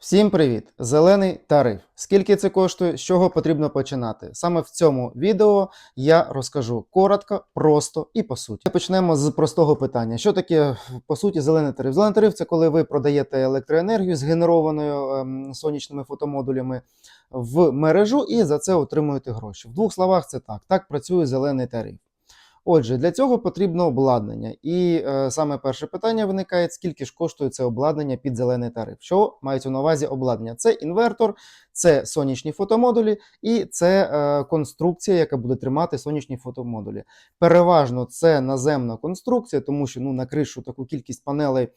Всім привіт! Зелений тариф. Скільки це коштує, з чого потрібно починати? Саме в цьому відео я розкажу коротко, просто і по суті. Почнемо з простого питання: що таке по суті зелений тариф? Зелений тариф це коли ви продаєте електроенергію згенерованою ем, сонячними фотомодулями в мережу і за це отримуєте гроші. В двох словах, це так. Так працює зелений тариф. Отже, для цього потрібно обладнання. І е, саме перше питання виникає: скільки ж коштує це обладнання під зелений тариф? Що мається на увазі обладнання? Це інвертор, це сонячні фотомодулі і це е, конструкція, яка буде тримати сонячні фотомодулі. Переважно це наземна конструкція, тому що ну, на кришу таку кількість панелей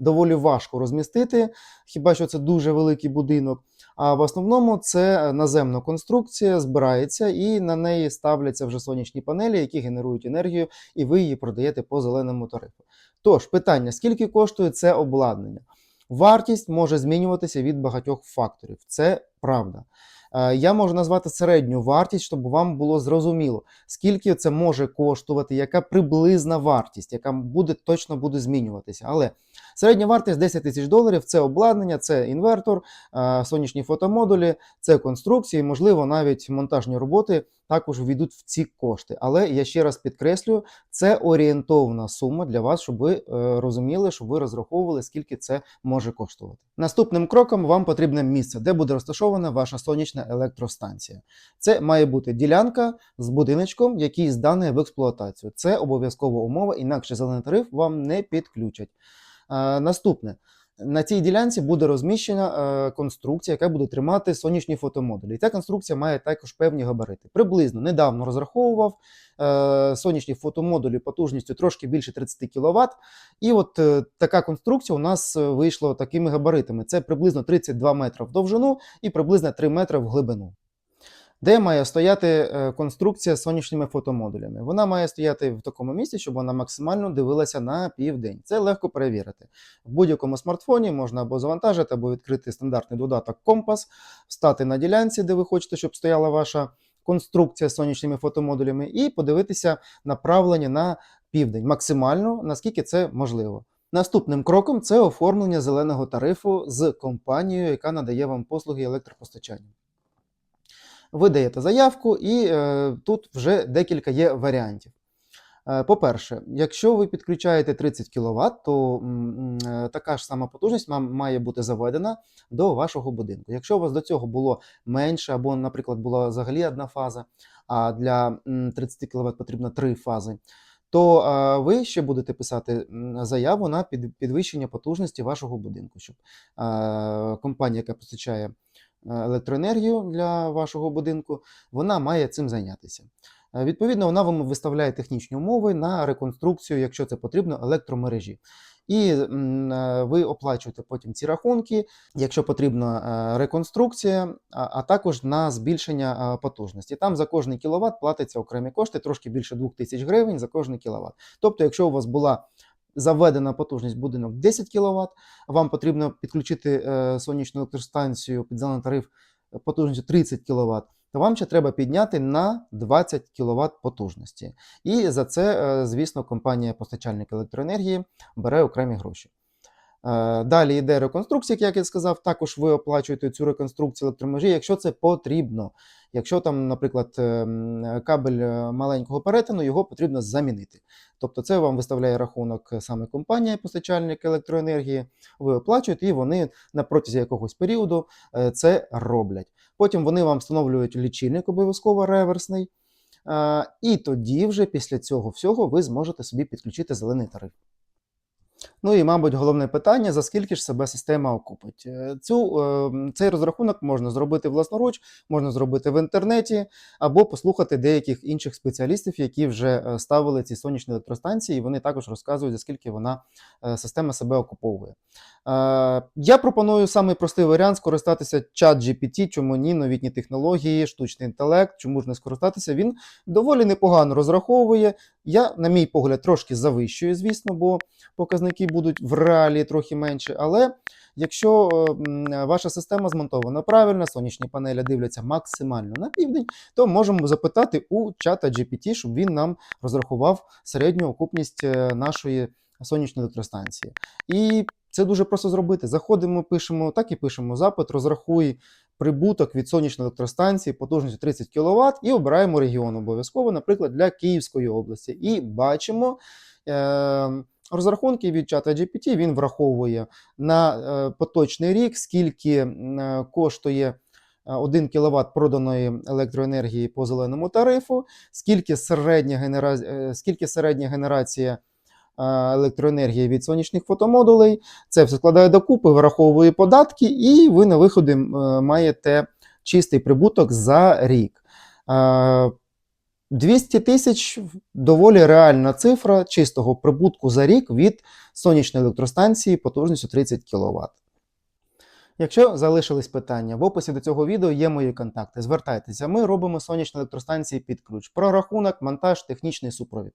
доволі важко розмістити, хіба що це дуже великий будинок. А в основному це наземна конструкція, збирається і на неї ставляться вже сонячні панелі, які генерують енергію, і ви її продаєте по зеленому тарифу. Тож, питання: скільки коштує це обладнання? Вартість може змінюватися від багатьох факторів. Це правда. Е, Я можу назвати середню вартість, щоб вам було зрозуміло, скільки це може коштувати, яка приблизна вартість, яка буде точно буде змінюватися. Але середня вартість 10 тисяч доларів це обладнання, це інвертор, е, сонячні фотомодулі, це конструкції, можливо, навіть монтажні роботи також війдуть в ці кошти. Але я ще раз підкреслюю, це орієнтовна сума для вас, щоб ви е, розуміли, щоб ви розраховували, скільки це може коштувати. Наступним кроком вам потрібне місце, де буде розташована ваша сонячна електростанція. Це має бути ділянка з будиночком, який зданий в експлуатацію. Це обов'язкова умова, інакше зелений тариф вам не підключать. Е, наступне. На цій ділянці буде розміщена е, конструкція, яка буде тримати сонячні фотомодулі. І ця конструкція має також певні габарити. Приблизно недавно розраховував е, сонячні фотомодулі потужністю трошки більше 30 кВт. І от е, така конструкція у нас вийшла такими габаритами: це приблизно 32 метри в довжину і приблизно 3 метри в глибину. Де має стояти е, конструкція з сонячними фотомодулями? Вона має стояти в такому місці, щоб вона максимально дивилася на південь. Це легко перевірити. В будь-якому смартфоні можна або завантажити, або відкрити стандартний додаток компас, встати на ділянці, де ви хочете, щоб стояла ваша конструкція з сонячними фотомодулями, і подивитися направлення на південь, максимально наскільки це можливо. Наступним кроком це оформлення зеленого тарифу з компанією, яка надає вам послуги електропостачання. Ви даєте заявку, і е, тут вже декілька є варіантів. Е, По-перше, якщо ви підключаєте 30 кВт, то м, е, така ж сама потужність має бути заведена до вашого будинку. Якщо у вас до цього було менше, або, наприклад, була взагалі одна фаза, а для 30 кВт потрібно три фази, то е, ви ще будете писати заяву на під- підвищення потужності вашого будинку, щоб е, компанія, яка постачає електроенергію для вашого будинку, вона має цим зайнятися. Е, Відповідно, вона вам виставляє технічні умови на реконструкцію, якщо це потрібно, електромережі. І е, ви оплачуєте потім ці рахунки, якщо потрібна е, реконструкція, а, також на збільшення е, потужності. Там за кожний кіловат платиться окремі кошти, трошки більше 2000 гривень за кожний кіловат. Тобто, якщо у вас була заведена потужність будинок 10 кВт, вам потрібно підключити е, сонячну електростанцію під зелений тариф е, потужністю 30 кВт, то вам ще треба підняти на 20 кВт потужності. І за це, е, звісно, компанія-постачальник електроенергії бере окремі гроші. Е, Далі йде реконструкція, як я сказав, також ви оплачуєте цю реконструкцію електромережі, якщо це потрібно. Якщо там, наприклад, ем, кабель е, маленького перетину, його потрібно замінити. Тобто це вам виставляє рахунок саме компанія, постачальник електроенергії, ви оплачуєте, і вони на протязі якогось періоду е, це роблять. Потім вони вам встановлюють лічильник обов'язково реверсний. е, І тоді, вже після цього всього, ви зможете собі підключити зелений тариф. Ну і, мабуть, головне питання: за скільки ж себе система окупить? Е, Цю, е, цей розрахунок можна зробити власноруч, можна зробити в інтернеті, або послухати деяких інших спеціалістів, які вже е, ставили ці сонячні електростанції, і вони також розказують, за скільки вона система себе окуповує. Я пропоную самий простий варіант скористатися чат GPT, чому ні, новітні технології, штучний інтелект, чому ж не скористатися. Він доволі непогано розраховує. Я, на мій погляд, трошки завищую, звісно, бо показники будуть в реалії трохи менше. Але якщо е, ваша система змонтована правильно, сонячні панелі дивляться максимально на південь, то можемо запитати у чата GPT, щоб він нам розрахував середню окупність е, нашої сонячної електростанції. І Це дуже просто зробити. Заходимо, пишемо, так і пишемо запит, розрахуй прибуток від сонячної електростанції потужністю 30 кВт і обираємо регіон обов'язково, наприклад, для Київської області. І бачимо е, розрахунки від чата GPT, він враховує на е, поточний рік, скільки е, коштує. 1 кВт проданої електроенергії по зеленому тарифу, скільки середня, генера... е, скільки середня генерація е, електроенергії від сонячних фотомодулей. Це все складає докупи, враховує податки, і ви на виході е, маєте чистий прибуток за рік. Е, 200 тисяч доволі реальна цифра чистого прибутку за рік від сонячної електростанції потужністю 30 кВт. Якщо залишились питання, в описі до цього відео є мої контакти. Звертайтеся, ми робимо сонячні електростанції під ключ. Прорахунок, монтаж, технічний супровід.